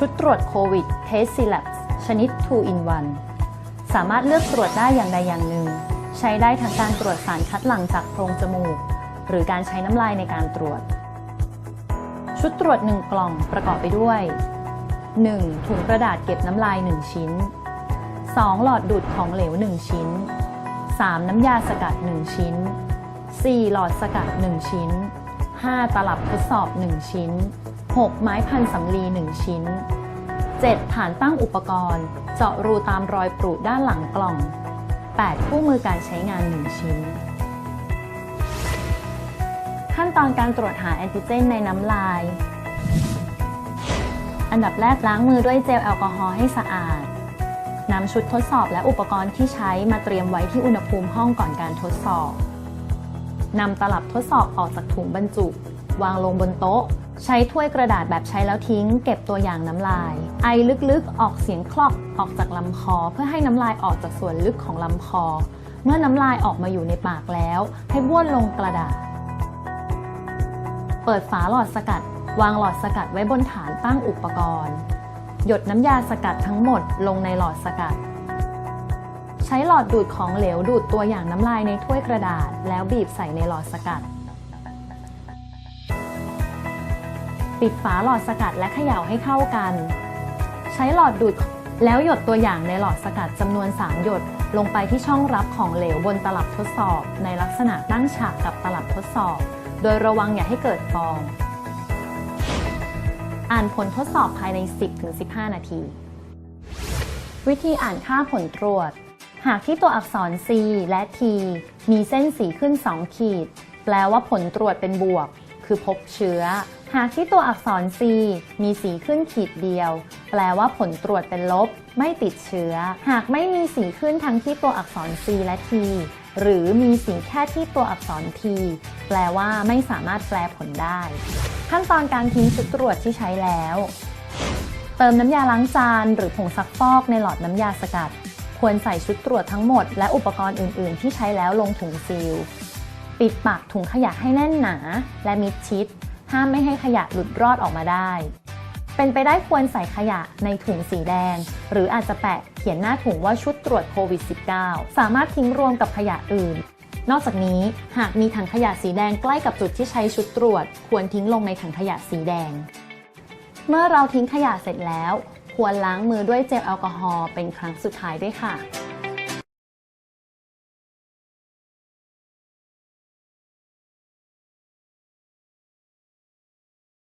ชุดตรวจโควิด Test s e l a b ชนิด 2 in 1 สามารถเลือกตรวจได้อย่างใดอย่างหนึ่ง ใช้ได้ทั้งการตรวจสารคัดหลั่งจากโพรงจมูก หรือการใช้น้ำลายในการตรวจ ชุดตรวจ 1 กล่องประกอบไปด้วย 1. ถุงกระดาษเก็บน้ำลาย 1 ชิ้น 2. หลอดดูดของเหลว 1 ชิ้น 3. น้ำยาสกัด 1 ชิ้น 4. หลอดสกัด 1 ชิ้น 5. ตลับทดสอบ 1 ชิ้น 6. ไม้พันสำลี 1 ชิ้น 7. ฐานตั้งอุปกรณ์ เจาะรูตามรอยปรุด้านหลังกล่อง 8. คู่มือการใช้งาน 1 ชิ้น ขั้นตอนการตรวจหาแอนติเจนในน้ำลาย อันดับแรกล้างมือด้วยเจลแอลกอฮอล์ให้สะอาดนำชุดทดสอบและอุปกรณ์ที่ใช้มาเตรียมไว้ที่อุณหภูมิห้องก่อนการทดสอบนำตลับทดสอบออกจากถุงบรรจุ วางลงบนโต๊ะ ใช้ถ้วยกระดาษแบบใช้แล้วทิ้ง เก็บตัวอย่างน้ำลาย ไอลึกๆ ออกเสียงคลอกออกจากลำคอ เพื่อให้น้ำลายออกจากส่วนลึกของลำคอ เมื่อน้ำลายออกมาอยู่ในปากแล้ว ให้บ้วนลงกระดาษ เปิดฝาหลอดสกัด วางหลอดสกัดไว้บนฐานตั้งอุปกรณ์ หยดน้ำยาสกัดทั้งหมดลงในหลอดสกัด ใช้หลอดดูดของเหลวดูดตัวอย่างน้ำลายในถ้วยกระดาษ แล้วบีบใส่ในหลอดสกัด ปิดฝาหลอดสกัดและเขย่าให้เข้ากัน ใช้หลอดดูดแล้วหยดตัวอย่างในหลอดสกัดจำนวน 3 หยด ลงไปที่ช่องรับของเหลวบนตลับทดสอบ ในลักษณะตั้งฉากกับตลับทดสอบ โดยระวังอย่าให้เกิดฟอง อ่านผลทดสอบภายใน 10-15 นาที วิธีอ่านค่าผลตรวจ หากที่ตัวอักษร C และ T มีเส้นสีขึ้น 2 ขีด แปลว่าผลตรวจเป็นบวก คือพบเชื้อ หากที่ตัวอักษร C มีสีขึ้นขีดเดียว แปลว่าผลตรวจเป็นลบ ไม่ติดเชื้อ หากไม่มีสีขึ้นทั้งที่ตัวอักษร C และ T หรือมีสีแค่ที่ตัวอักษร T แปลว่าไม่สามารถแปลผลได้ ขั้นตอนการทิ้งชุดตรวจที่ใช้แล้ว เติมน้ำยาล้างจาน หรือผงซักฟอกในหลอดน้ำยาสกัด ควรใส่ชุดตรวจทั้งหมด และอุปกรณ์อื่น ๆ ที่ใช้แล้วลงถุงซีล ปิดปากถุงขยะให้แน่นหนา และมิดชิด ห้ามไม่ให้ขยะหลุดรอดออกมาได้ เป็นไปได้ควรใส่ขยะในถุงสีแดง หรืออาจจะแปะเขียนหน้าถุงว่าชุดตรวจโควิด -19 สามารถทิ้งรวมกับขยะอื่น นอกจากนี้หากมีถังขยะสีแดงใกล้กับจุดที่ใช้ชุดตรวจ ควรทิ้งลงในถังขยะสีแดง เมื่อเราทิ้งขยะเสร็จแล้ว ควรล้างมือด้วยเจลแอลกอฮอล์เป็นครั้งสุดท้ายด้วยค่ะ